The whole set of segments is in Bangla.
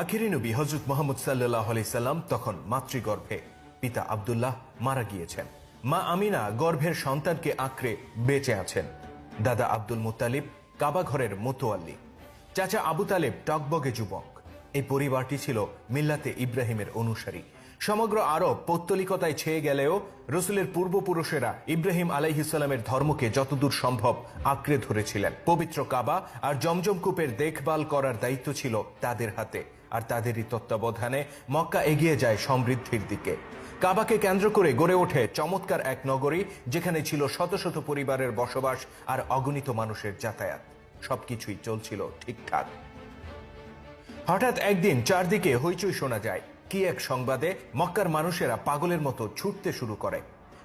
আখিরি নবী হজরত মোহাম্মদ সাল্লাহ সাল্লাম তখন মাতৃগর্ভে পিতা আবদুল্লাহ মারা গিয়েছেন। মা আমিনা গর্ভের সন্তানকে আঁকড়ে বেঁচে আছেন। দাদা আব্দুল মুতালিব কাবাঘরের মোতোয়াল্লি। চাচা আবু তালেব টকবগে যুবক। এই পরিবারটি ছিল মিল্লাতে ইব্রাহিমের অনুসারী। সমগ্র আরব পৌত্তলিকতায় ছেয়ে গেলেও রসুলের পূর্বপুরুষেরা ইব্রাহিম আলাইহিসাল্লামের ধর্মকে যতদূর সম্ভব আঁকড়ে ধরেছিলেন। পবিত্র কাবা আর জমজম কূপের দেখভাল করার দায়িত্ব ছিল তাদের হাতে। আর তাদেরই তত্ত্বাবধানে মক্কা এগিয়ে যায় সমৃদ্ধির দিকে। কাবাকে কেন্দ্র করে গড়ে ওঠে চমৎকার এক নগরী, যেখানে ছিল শত শত পরিবারের বসবাস আর অগণিত মানুষের যাতায়াত। সবকিছুই চলছিল ঠিকঠাক। হঠাৎ একদিন চারদিকে হইচই শোনা যায়। কি এক সংবাদে মক্কার মানুষেরা পাগলের মতো ছুটতে শুরু করে।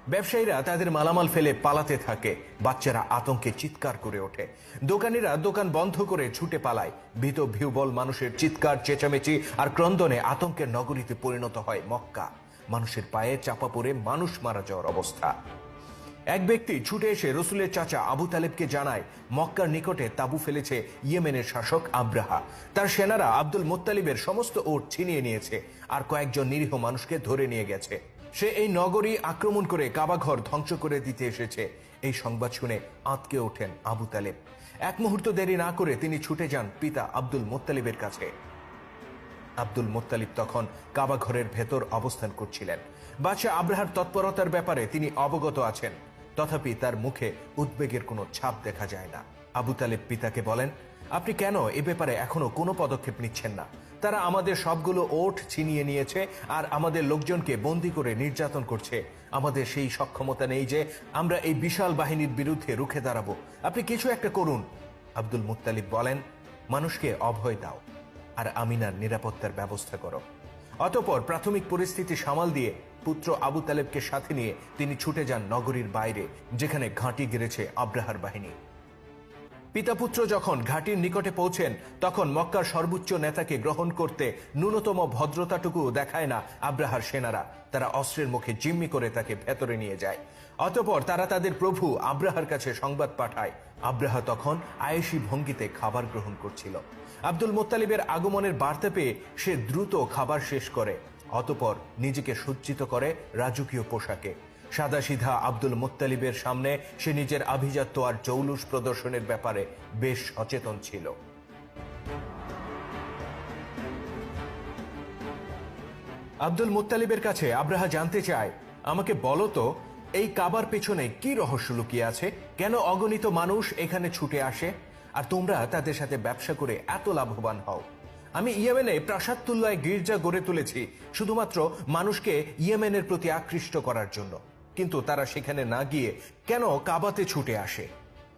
ব্যবসায়ীরা তাদের মালামাল ফেলে পালাতে থাকে। বাচ্চারা আতঙ্কে চিৎকার করে ওঠে। দোকানিরা দোকান বন্ধ করে ছুটে পালায়। ভীত ভিউবল মানুষের চিৎকার, চেঁচামেচি আর ক্রন্দনে আতঙ্কের নগরীতে পরিণত হয় মক্কা। মানুষের পায়ে চাপা পড়ে মানুষ মারা যাওয়ার অবস্থা। এক ব্যক্তি ছুটে এসে রসুলের চাচা আবু তালেবকে জানায়, মক্কার নিকটে তাবু ফেলেছে ইয়েমেনের শাসক আব্রাহা। তার সেনারা আব্দুল মোত্তালিবের সমস্ত ওট ছিনিয়ে নিয়েছে আর কয়েকজন নিরীহ মানুষকে ধরে নিয়ে গেছে। সে এই নগরী আক্রমণ করে কাবাঘর ধ্বংস করে দিতে এসেছে। এই সংবাদ শুনে আঁতকে ওঠেন আবু তালেব। এক মুহূর্ত দেরি না করে তিনি ছুটে যান পিতা আব্দুল মোত্তালিবের কাছে। আব্দুল মোত্তালিব তখন কাবাঘরের ভেতর অবস্থান করছিলেন। বাদশাহ আব্রাহার তৎপরতার ব্যাপারে তিনি অবগত আছেন। তথাপি তার মুখে উদ্বেগের কোনো ছাপ দেখা যায় না। আবু তালেব পিতাকে বলেন, আপনি কেন এ ব্যাপারে এখনও কোনো পদক্ষেপ নিচ্ছেন না? তারা আমাদের সবগুলো ওট ছিনিয়ে নিয়েছে আর আমাদের লোকজনকে বন্দি করে নির্যাতন করছে। আমাদের সেই সক্ষমতা নেই যে আমরা এই বিশাল বাহিনীর বিরুদ্ধে রুখে দাঁড়াবো। আপনি কিছু একটা করুন। আব্দুল মুত্তালিব বলেন, মানুষকে অভয় দাও আর আমিনার নিরাপত্তার ব্যবস্থা করো। অতপর প্রাথমিক পরিস্থিতি সামাল দিয়ে পুত্র আবু তালেবকে সাথে নিয়ে তিনি ছুটে যান নগরীর বাইরে, যেখানে ঘাঁটি গেড়েছে আব্রাহার বাহিনী। পিতাপুত্র যখন ঘাটির নিকটে পৌঁছেন, তখন মক্কার সর্বোচ্চ নেতাকে গ্রহণ করতে ন্যূনতম ভদ্রতাটুকু দেখায় না আব্রাহার সেনারা। তারা অস্ত্রের মুখে জিম্মি করে তাকে ভেতরে নিয়ে যায়। অতপর তারা তাদের প্রভু আব্রাহার কাছে সংবাদ পাঠায়। আব্রাহা তখন আয়েসি ভঙ্গিতে খাবার গ্রহণ করছিল। আব্দুল মোত্তালিবের আগমনের বার্তা পেয়ে সে দ্রুত খাবার শেষ করে। অতপর নিজেকে সজ্জিত করে রাজকীয় পোশাকে। সাদাসিধা আব্দুল মোত্তালিবের সামনে সে নিজের আভিজাত্য আর জৌলুস প্রদর্শনের ব্যাপারে বেশ সচেতন ছিল। আব্দুল মুত্তালিবের কাছে আব্রাহা জানতে চায়, আমাকে বলো তো, এই কাবার পেছনে কি রহস্য লুকিয়ে আছে? কেন অগণিত মানুষ এখানে ছুটে আসে? আর তোমরা তাদের সাথে ব্যবসা করে এত লাভবান হও। আমি ইয়েমেনে প্রাসাদ তুল্লায় গির্জা গড়ে তুলেছি, শুধুমাত্র মানুষকে ইয়েমেনের প্রতি আকৃষ্ট করার জন্য। কিন্তু তারা সেখানে না গিয়ে কেন কাবাতে ছুটে আসে?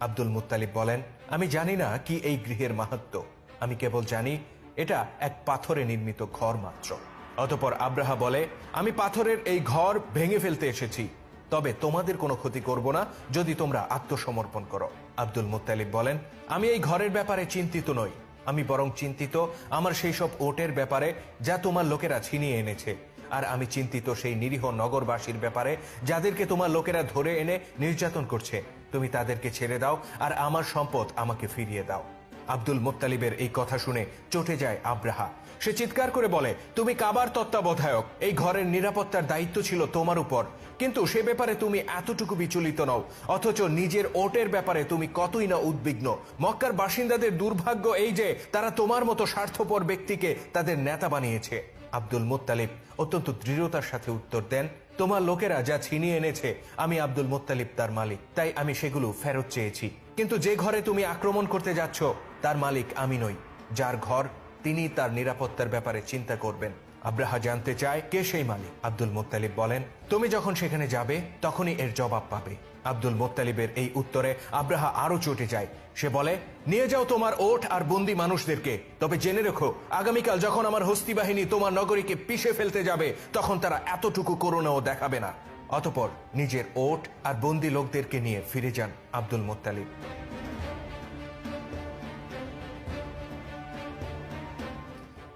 আব্দুল মুত্তালিব বলেন, আমি জানি না কি এই গৃহের মাহাত্ম। আমি কেবল জানি এটা এক পাথরে নির্মিত ঘর মাত্র। অতপর আব্রাহা বলে, আমি পাথরের এই ঘর ভেঙে ফেলতে এসেছি। তবে তোমাদের কোনো ক্ষতি করব না যদি তোমরা আত্মসমর্পণ করো। আব্দুল মুত্তালিব বলেন, আমি এই ঘরের ব্যাপারে চিন্তিত নই। আমি বরং চিন্তিত আমার সেই সব ওটের ব্যাপারে যা তোমার লোকেরা ছিনিয়ে এনেছে। আর আমি চিন্তিত সেই নিরীহ নগরবাসীর ব্যাপারে, যাদেরকে তোমার লোকেরা ধরে এনে নির্যাতন করছে। তুমি তাদেরকে ছেড়ে দাও আর আমার সম্পদ আমাকে ফিরিয়ে দাও। আব্দুল মোত্তালিবের এই কথা শুনে চটে যায় আব্রাহা। সে চিৎকার করে বলে, তুমি কাবার তত্ত্বাবধায়ক, এই ঘরের নিরাপত্তার দায়িত্ব ছিল তোমার উপর। কিন্তু সে ব্যাপারে তুমি এতটুকু বিচলিত নও, অথচ নিজের ওটের ব্যাপারে তুমি কতই না উদ্বিগ্ন। মক্কার বাসিন্দাদের দুর্ভাগ্য এই যে, তারা তোমার মতো স্বার্থপর ব্যক্তিকে তাদের নেতা বানিয়েছে। আব্দুল মোত্তালিব অত্যন্ত দৃঢ়তার সাথে উত্তর দেন, তোমার লোকেরা যা ছিনিয়ে এনেছে, আমি আব্দুল মোত্তালিব তার মালিক। তাই আমি সেগুলো ফেরত চেয়েছি। কিন্তু যে ঘরে তুমি আক্রমণ করতে যাচ্ছ, তার মালিক আমি নই। যার ঘর, তিনি তার নিরাপত্তার ব্যাপারে চিন্তা করবেন। আব্রাহা জানতে চায় কে সেই মালিক। আব্দুল মোত্তালিব বলেন, তুমি যখন সেখানে যাবে, তখনই এর জবাব পাবে। আব্দুল মোত্তালিবের এই উত্তরে আব্রাহা আরও চটে যায়। সে বলে, নিয়ে যাও তোমার ওঠ আর বন্দি মানুষদেরকে। তবে জেনে রেখো, আগামীকাল যখন আমার হস্তি বাহিনী তোমার নগরীকে পিষে ফেলতে যাবে, তখন তারা এতটুকু করুণাও দেখাবে না। অতপর নিজের ওট আর বন্দি লোকদেরকে নিয়ে ফিরে যান আব্দুল মোত্তালিব।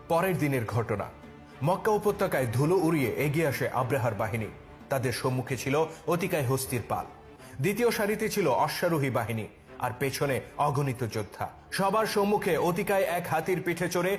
পরের দিনের ঘটনা। মক্কা উপত্যকায় ধুলো উড়িয়ে এগিয়ে আসে আব্রাহার বাহিনী। তাদের সম্মুখে ছিল অতিকায় হস্তির পাল। দ্বিতীয় সারিতে ছিল অশ্বারোহী বাহিনী, আর পেছনে অগণিত যোদ্ধা। সবার সম্মুখে অতিকায় এক হাতির পিঠে চড়ে